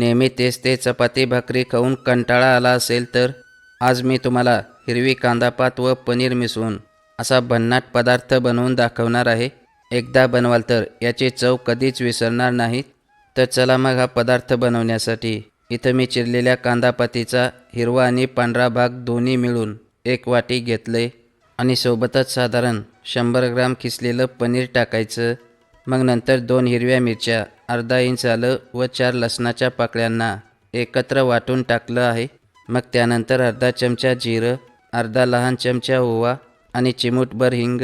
नेहमी तेच ते चपाती भाकरी खाऊन कंटाळा आला असेल तर आज मी तुम्हाला हिरवी कांदापात व पनीर मिसळून असा भन्नाट पदार्थ बनवून दाखवणार आहे. एकदा बनवाल तर याची चव कधीच विसरणार नाहीत. तर चला मग हा पदार्थ बनवण्यासाठी. इथं मी चिरलेल्या कांदापातीचा हिरवा आणि पांढरा भाग दोन्ही मिळून एक वाटी घेतले आणि सोबतच साधारण शंभर ग्राम किसलेलं पनीर टाकायचं. मग नंतर दोन हिरव्या मिरच्या अर्धा इंच आलं व चार लसणाच्या पाकळ्यांना एकत्र वाटून टाकलं आहे. मग त्यानंतर अर्धा चमचा जिरं अर्धा लहान चमचा ओवा आणि चिमूटभर हिंग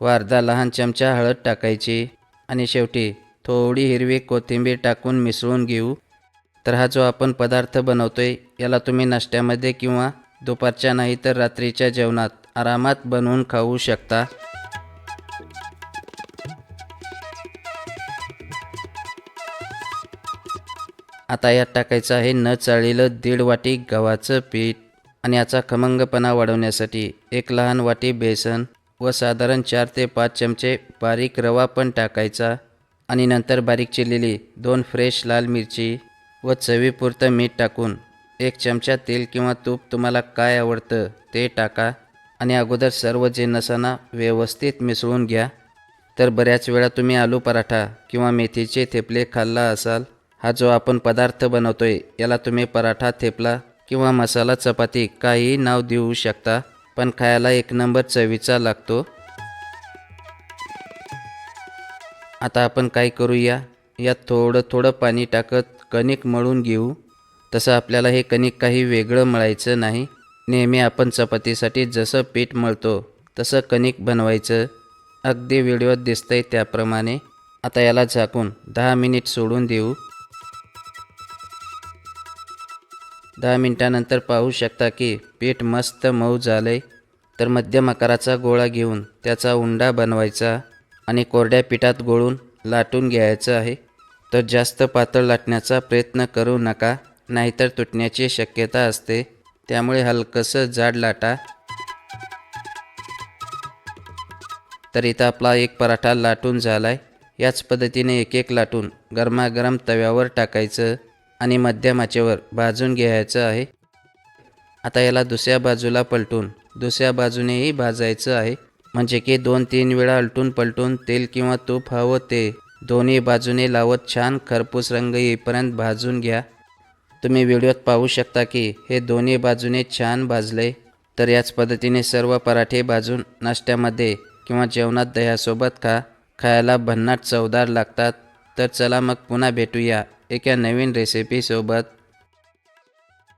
व अर्धा लहान चमचा हळद टाकायची. आणि शेवटी थोडी हिरवी कोथिंबीर टाकून मिसळून घेऊ. तर हा जो आपण पदार्थ बनवतोय याला तुम्ही नाश्त्यामध्ये किंवा दुपारच्या नाही तर रात्रीच्या जेवणात आरामात बनवून खाऊ शकता. आता यात टाकायचं आहे न चाळलेलं दीड वाटी गव्हाचं पीठ आणि याचा खमंगपणा वाढवण्यासाठी एक लहान वाटी बेसन व साधारण चार ते पाच चमचे बारीक रवा पण टाकायचा आणि नंतर बारीक चिरलेली दोन फ्रेश लाल मिरची व चवीपुरतं मीठ टाकून एक चमचा तेल किंवा तूप तुम्हाला काय आवडतं ते टाका आणि अगोदर सर्व जे नसाना व्यवस्थित मिसळून घ्या. तर बऱ्याच वेळा तुम्ही आलू पराठा किंवा मेथीचे थेपले खाल्ला असाल हा जो आपण पदार्थ बनवतोय याला तुम्ही पराठा थेपला किंवा मसाला चपाती काहीही नाव देऊ शकता पण खायला एक नंबर चवीचा लागतो. आता आपण काय करूया? यात थोडं थोडं पाणी टाकत कणिक मळून घेऊ. तसं आपल्याला हे कणिक काही वेगळं मळायचं नाही. नेहमी आपण चपातीसाठी जसं पीठ मळतो तसं कणिक बनवायचं. अगदी व्हिडिओत दिसतंय त्याप्रमाणे. आता याला झाकून दहा मिनिट सोडून देऊ. दहा मिनिटानंतर पाहू शकता की पीठ मस्त मऊ झाले तर मध्यम आकाराचा गोळा घेऊन त्याचा उंडा बनवायचा आणि कोरड्या पिठात गोळून लाटून घ्यायचं आहे. तर जास्त पातळ लाटण्याचा प्रयत्न करू नका नाहीतर तुटण्याची शक्यता असते. त्यामुळे हलकंसं जाड लाटा. तर इथं आपला एक पराठा लाटून झाला आहे याच पद्धतीने एक एक लाटून गरमागरम तव्यावर टाकायचं. आणि मध्यम आचेवर भाजून घ्यायचं आहे. आता याला दुसऱ्या बाजूला पलटून दुसऱ्या बाजूनेही भाजायचं आहे. म्हणजे की दोन तीन वेळा अलटून पलटून तेल किंवा तूप हवं ते दोन्ही बाजूने लावत छान खरपूस रंग येईपर्यंत भाजून घ्या. तुम्ही व्हिडिओत पाहू शकता की हे दोन्ही बाजूने छान भाजले. तर याच पद्धतीने सर्व पराठे भाजून नाश्त्यामध्ये किंवा जेवणात दह्यासोबत खा. खायला भन्नाट चवदार लागतात. तर चला मग पुन्हा भेटूया. एका नवीन रेसिपीसोबत